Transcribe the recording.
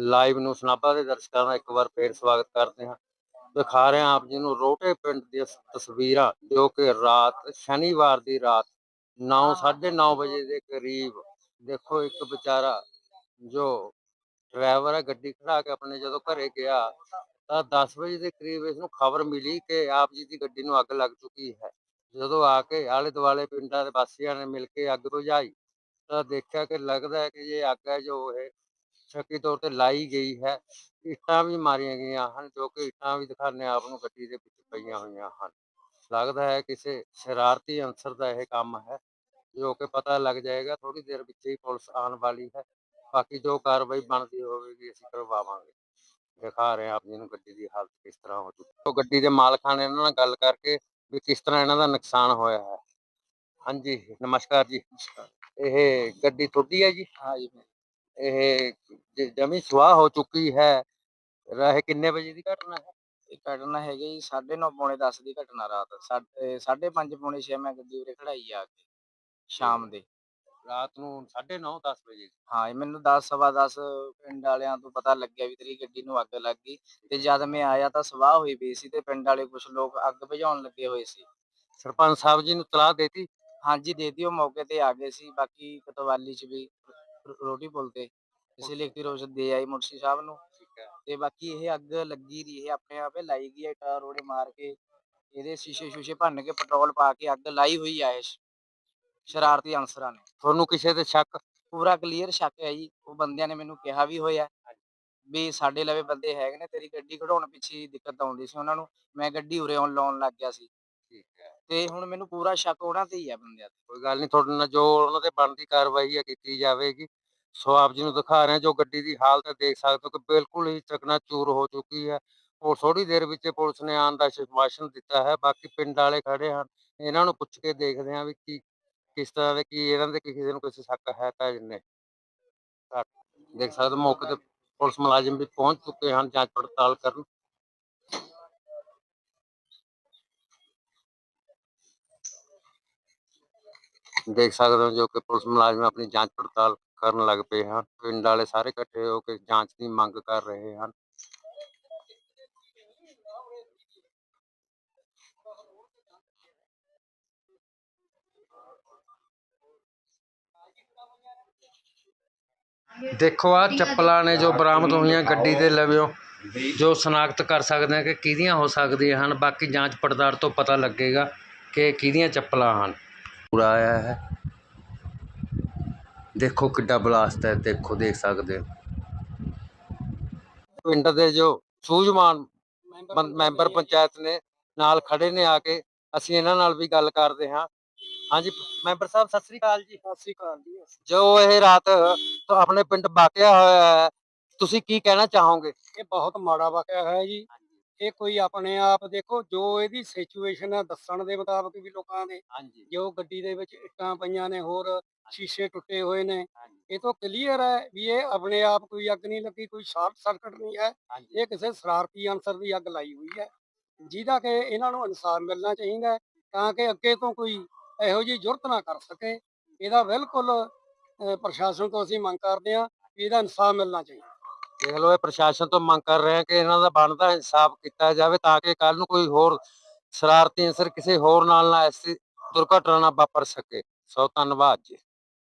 Live ਨੂੰ ਸਨਾਬਾ ਦੇ ਦਰਸ਼ਕਾਂ ਦਾ ਇੱਕ ਵਾਰ ਫੇਰ ਸਵਾਗਤ ਕਰਦੇ ਹਾਂ। ਦਿਖਾ ਰਹੇ ਹਾਂ ਆਪ ਜੀ ਨੂੰ ਰੋਟੇ ਪਿੰਡ ਦੀਆਂ ਤਸਵੀਰਾਂ, ਜੋ ਕਿ ਰਾਤ, ਸ਼ਨੀਵਾਰ ਦੀ ਰਾਤ 9:30 ਵਜੇ ਦੇ ਕਰੀਬ। ਦੇਖੋ ਇੱਕ ਵਿਚਾਰਾ ਜੋ ਡਰਾਈਵਰ ਹੈ, ਗੱਡੀ ਖੜਾ ਕੇ ਆਪਣੇ ਜਦੋਂ ਘਰੇ ਗਿਆ, ਤਾਂ 10 ਵਜੇ ਦੇ ਕਰੀਬ ਇਸ ਨੂੰ ਖਬਰ ਮਿਲੀ ਕਿ ਆਪ ਜੀ ਦੀ ਗੱਡੀ ਨੂੰ ਅੱਗ ਲੱਗ ਚੁੱਕੀ ਹੈ। ਜਦੋਂ ਆ ਕੇ ਆਲੇ ਦੁਆਲੇ ਪਿੰਡਾਂ ਦੇ ਵਾਸੀਆਂ ਨੇ ਮਿਲ ਕੇ ਅੱਗ ਬੁਝਾਈ, ਤਾਂ ਦੇਖਿਆ ਕਿ ਲੱਗਦਾ ਹੈ ਕਿ ਇਹ ਅੱਗ ਹੈ ਜੋ ਇਹ ਸ਼ੱਕੀ ਤੌਰ ਤੇ ਲਾਈ ਗਈ ਹੈ। ਇੱਟਾਂ ਵੀ ਮਾਰੀਆਂ ਗਈਆਂ ਹਨ ਜੋ ਕਿ ਇੱਟਾਂ ਵੀ ਦਿਖਾਣੇ ਆਪ ਨੂੰ ਗੱਡੀ ਦੇ ਵਿੱਚ ਪਈਆਂ ਹੋਈਆਂ ਹਨ। ਲੱਗਦਾ ਹੈ ਕਿਸੇ ਸ਼ਰਾਰਤੀ ਅਨਸਰ ਦਾ ਇਹ ਕੰਮ ਹੈ ਜੋ ਕਿ ਪਤਾ ਲੱਗ ਜਾਏਗਾ ਥੋੜੀ ਦੇਰ ਵਿੱਚ ਹੀ ਪੁਲਿਸ ਆਉਣ ਵਾਲੀ ਹੈ। ਬਾਕੀ ਜੋ ਕਾਰਵਾਈ ਬਣਦੀ ਹੋਵੇਗੀ ਅਸੀਂ ਕਰਵਾਵਾਂਗੇ। ਦਿਖਾ ਰਹੇ ਆਪ ਜੀ ਨੂੰ ਗੱਡੀ ਦੀ ਹਾਲਤ ਕਿਸ ਤਰ੍ਹਾਂ ਹੋ ਚੁੱਕੀ। ਉਹ ਗੱਡੀ ਦੇ ਮਾਲਕਾਂ ਨੇ ਇਹਨਾਂ ਨਾਲ ਗੱਲ ਕਰਕੇ ਵੀ ਕਿਸ ਤਰ੍ਹਾਂ ਇਹਨਾਂ ਦਾ ਨੁਕਸਾਨ ਹੋਇਆ ਹੈ। ਹਾਂਜੀ ਨਮਸਕਾਰ ਜੀ। ਇਹ ਗੱਡੀ ਤੁਹਾਡੀ ਹੈ ਜੀ? ਹਾਂ ਜੀ ਇਹ ਜ- ਜਮੀ ਸਵਾਹ ਹੋ ਚੁੱਕੀ ਹੈ। ਇਹ ਕਿੰਨੇ ਵਜੇ ਦੀ ਘਟਨਾ ਹੈ? ਇਹ ਘਟਨਾ ਹੈਗੀ ਜੀ 9:30 ਪੌਣੇ 10 ਦੀ ਘਟਨਾ ਰਾਤ। 5:30 ਪੌਣੇ 6 ਮੈਂ ਗੱਡੀ ਉਰੇ ਖੜਾਈ ਆ ਕੇ ਸ਼ਾਮ ਦੇ। ਰਾਤ ਨੂੰ 9:30 10 ਵਜੇ। ਹਾਂ ਜੀ, ਮੈਨੂੰ 10 ਸਵਾ 10 ਪਿੰਡ ਵਾਲਿਆਂ ਤੋਂ ਪਤਾ ਲੱਗਿਆ ਵੀ ਤੇਰੀ ਗੱਡੀ ਨੂੰ ਅੱਗ ਲੱਗ ਗਈ ਤੇ ਜਦ ਮੈਂ ਆਇਆ ਤਾਂ ਸਵਾਹ ਹੋਈ ਪਈ ਸੀ ਤੇ ਪਿੰਡ ਵਾਲੇ ਕੁਝ ਲੋਕ ਅੱਗ ਬੁਝਾਉਣ ਲੱਗੇ ਹੋਏ ਸੀ। ਸਰਪੰਚ ਸਾਹਿਬ ਜੀ ਨੂੰ ਤਲਾਹ ਦੇਤੀ? ਹਾਂਜੀ ਦੇ ਦਿਓ ਮੌਕੇ ਤੇ ਆ ਗਏ ਸੀ। ਬਾਕੀ ਕਤਵਾਲੀ ਚ ਵੀ ਰੋਟੀ ਪੁੱਲ ਤੇ ਇਸੇ ਲਿਖਤੀ ਰੋਸ਼ ਦੇ ਆਈ ਮੁਰਸ਼ੀ ਸਾਹਿਬ ਨੂੰ। ਤੇ ਬਾਕੀ ਇਹ ਅੱਗ ਲੱਗੀ ਰਹੀ ਇਹ ਆਪਣੇ ਆਪੇ ਲਾਈ ਗਈ ਹੈ ਟਾਰ ਰੋੜੇ ਮਾਰ ਕੇ ਇਹਦੇ ਸ਼ੀਸ਼ੇ ਸ਼ੂਸ਼ੇ ਭੰਨ ਕੇ ਪੈਟਰੋਲ ਪਾ ਕੇ ਅੱਗ ਲਾਈ ਹੋਈ ਆ ਇਹ ਸ਼ਰਾਰਤੀ ਅਨਸਰਾਂ ਨੇ। ਤੁਹਾਨੂੰ ਕਿਸੇ ਤੇ ਸ਼ੱਕ ਪੂਰਾ ਕਲੀਅਰ ਸ਼ੱਕ ਹੈ ਜੀ ਉਹ ਬੰਦਿਆਂ ਨੇ ਮੈਨੂੰ ਕਿਹਾ ਵੀ ਹੋਇਆ। ਵੀ ਸਾਡੇ ਲਵੇ ਬੰਦੇ ਹੈਗੇ ਨੇ ਤੇਰੀ ਗੱਡੀ ਕਢਾਉਣ ਪਿੱਛੇ ਦਿੱਕਤ ਆਉਂਦੀ ਸੀ ਉਹਨਾਂ ਨੂੰ ਮੈਂ ਗੱਡੀ ਉਰੇ ਆਉਣ ਲਾਉਣ ਲੱਗ ਗਿਆ ਸੀ। ਠੀਕ ਹੈ। ਤੇ ਹੁਣ ਮੈਨੂੰ ਪੂਰਾ ਸ਼ੱਕ ਉਹਨਾਂ ਤੇ ਹੀ ਹੈ ਬੰਦਿਆਂ ਤੇ। ਕੋਈ ਗੱਲ ਨਹੀਂ ਤੁਹਾਡੇ ਨਾਲ ਜੋ ਉਹਨਾਂ ਤੇ ਬਣਦੀ ਕਾਰਵਾਈ ਹੈ ਕੀਤੀ ਜਾਵੇਗੀ। ਸੋ ਆਪ ਜੀ ਨੂੰ ਦਿਖਾ ਰਹੇ ਹਾਂ, ਜੋ ਗੱਡੀ ਦੀ ਹਾਲਤ ਦੇਖ ਸਕਦੇ ਹੋ ਕਿ ਬਿਲਕੁਲ ਹੀ ਚਕਨਾਚੂਰ ਹੋ ਚੁੱਕੀ ਹੈ। ਔਰ ਥੋੜੀ ਦੇਰ ਵਿੱਚ ਪੁਲਿਸ ਨੇ ਆਉਣ ਦਾ ਸ਼ਵਾਸ਼ਨ ਦਿੱਤਾ ਹੈ। ਬਾਕੀ ਪਿੰਡ ਵਾਲੇ ਖੜੇ ਹਨ। ਇਹਨਾਂ ਨੂੰ ਪੁੱਛ ਕੇ ਦੇਖਦੇ ਹਾਂ ਵੀ ਕੀ, ਕਿਸ ਤਰ੍ਹਾਂ ਦੇ ਕੀ ਇਹਨਾਂ ਦੇ ਕਿਸੇ ਨੂੰ ਕਿਸੇ ਸ਼ੱਕ ਹੈ ਤਾਂ ਜਿੰਨੇ ਦੇਖ ਸਕਦੇ ਮੌਕੇ ਤੇ ਪੁਲਿਸ ਮੁਲਾਜ਼ਮ ਵੀ ਪਹੁੰਚ ਚੁੱਕੇ ਹਨ ਜਾਂਚ ਪੜਤਾਲ ਕਰਨ। ਦੇਖ ਸਕਦੇ ਹੋ ਜੋ ਕਿ ਪੁਲਿਸ ਮੁਲਾਜ਼ਮ ਆਪਣੀ ਜਾਂਚ ਪੜਤਾਲ ਕਰਨ ਲੱਗ ਪਏ ਹਨ ਪਿੰਡ ਵਾਲੇ ਸਾਰੇ ਇਕੱਠੇ ਹੋ ਕੇ ਜਾਂਚ ਦੀ ਮੰਗ ਕਰ ਰਹੇ ਹਨ। ਦੇਖੋ ਆ ਚੱਪਲਾਂ ਨੇ ਜੋ ਬਰਾਮਦ ਹੋਈਆਂ ਗੱਡੀ ਦੇ ਲਵਿਓ ਜੋ ਸ਼ਨਾਖਤ ਕਰ ਸਕਦੇ ਆ ਕਿ ਕਿਹਦੀਆਂ ਹੋ ਸਕਦੀਆਂ ਹਨ ਬਾਕੀ ਜਾਂਚ ਪੜਤਾਲ ਤੋਂ ਪਤਾ ਲੱਗੇਗਾ ਕਿ ਕਿਹਦੀਆਂ ਚੱਪਲਾਂ ਹਨ। ਪੂਰਾ ਆਇਆ ਹੈ। ਦੇਖੋ ਕਿੱਡਾ ਬਲਾਸਟ ਹੈ ਦੇਖੋ ਦੇਖ ਸਕਦੇ ਹੋ। ਪਿੰਡ ਦੇ ਜੋ ਸੂਝਵਾਨ ਮੈਂਬਰ ਪੰਚਾਇਤ ਨੇ ਨਾਲ ਖੜੇ ਨੇ ਆ ਕੇ ਅਸੀਂ ਇਹਨਾਂ ਨਾਲ ਵੀ ਗੱਲ ਕਰਦੇ ਹਾਂ। ਹਾਂਜੀ ਮੈਂਬਰ ਸਾਹਿਬ ਸਤਿ ਸ੍ਰੀ ਅਕਾਲ ਜੀ। ਸਤਿ ਸ੍ਰੀ ਅਕਾਲ ਜੀ। ਜੋ ਇਹ ਰਾਤ ਤੋਂ ਆਪਣੇ ਪਿੰਡ ਵਾਕਿਆ ਹੋਇਆ ਹੈ ਤੁਸੀਂ ਕੀ ਕਹਿਣਾ ਚਾਹੋਗੇ? ਇਹ ਬਹੁਤ ਮਾੜਾ ਵਾਕਿਆ ਹੈ ਜੀ। ਇਹ ਕੋਈ ਆਪਣੇ ਆਪ ਦੇਖੋ ਜੋ ਇਹਦੀ ਸਿਚੁਏਸ਼ਨ ਹੈ ਦੱਸਣ ਦੇ ਮੁਤਾਬਕ ਵੀ ਲੋਕਾਂ ਦੇ ਹਾਂਜੀ। ਜੋ ਗੱਡੀ ਦੇ ਵਿੱਚ ਇੱਟਾਂ ਪਈਆਂ ਨੇ ਹੋਰ ਸ਼ੀਸ਼ੇ ਟੁੱਟੇ ਹੋਏ ਨੇ ਇਹ ਤੋਂ ਕਲੀਅਰ ਹੈ ਵੀ ਇਹ ਆਪਣੇ ਆਪ ਕੋਈ ਅੱਗ ਨਹੀਂ ਲੱਗੀ ਕੋਈ ਸ਼ਾਰਟ ਸਰਕਟ ਨਹੀਂ ਹੈ ਇਹ ਕਿਸੇ ਸ਼ਰਾਰਤੀ ਅਨਸਰ ਦੀ ਅੱਗ ਲਾਈ ਹੋਈ ਹੈ। ਜਿਹਦਾ ਕਿ ਇਹਨਾਂ ਨੂੰ ਇਨਸਾਫ ਮਿਲਣਾ ਚਾਹੀਦਾ ਤਾਂ ਕਿ ਅੱਗੇ ਤੋਂ ਕੋਈ ਇਹੋ ਜਿਹੀ ਜ਼ੁਰਤ ਨਾ ਕਰ ਸਕੇ। ਇਹਦਾ ਬਿਲਕੁਲ ਪ੍ਰਸ਼ਾਸਨ ਤੋਂ ਅਸੀਂ ਮੰਗ ਕਰਦੇ ਹਾਂ ਇਹਦਾ ਇਨਸਾਫ ਮਿਲਣਾ ਚਾਹੀਦਾ। ਦੇਖ ਲਓ, ਇਹ ਪ੍ਰਸ਼ਾਸਨ ਤੋਂ ਮੰਗ ਕਰ ਰਹੇ ਹਾਂ ਕਿ ਇਹਨਾਂ ਦਾ ਬਣਦਾ ਇਨਸਾਫ ਕੀਤਾ ਜਾਵੇ ਤਾਂ ਕਿ ਕੱਲ ਨੂੰ ਕੋਈ ਹੋਰ ਸ਼ਰਾਰਤੀ ਅਨਸਰ ਕਿਸੇ ਹੋਰ ਨਾਲ ਨਾ ਐਸੀ ਦੁਰਘਟਨਾ ਨਾ ਵਾਪਰ ਸਕੇ। ਸੋ ਧੰਨਵਾਦ ਜੀ।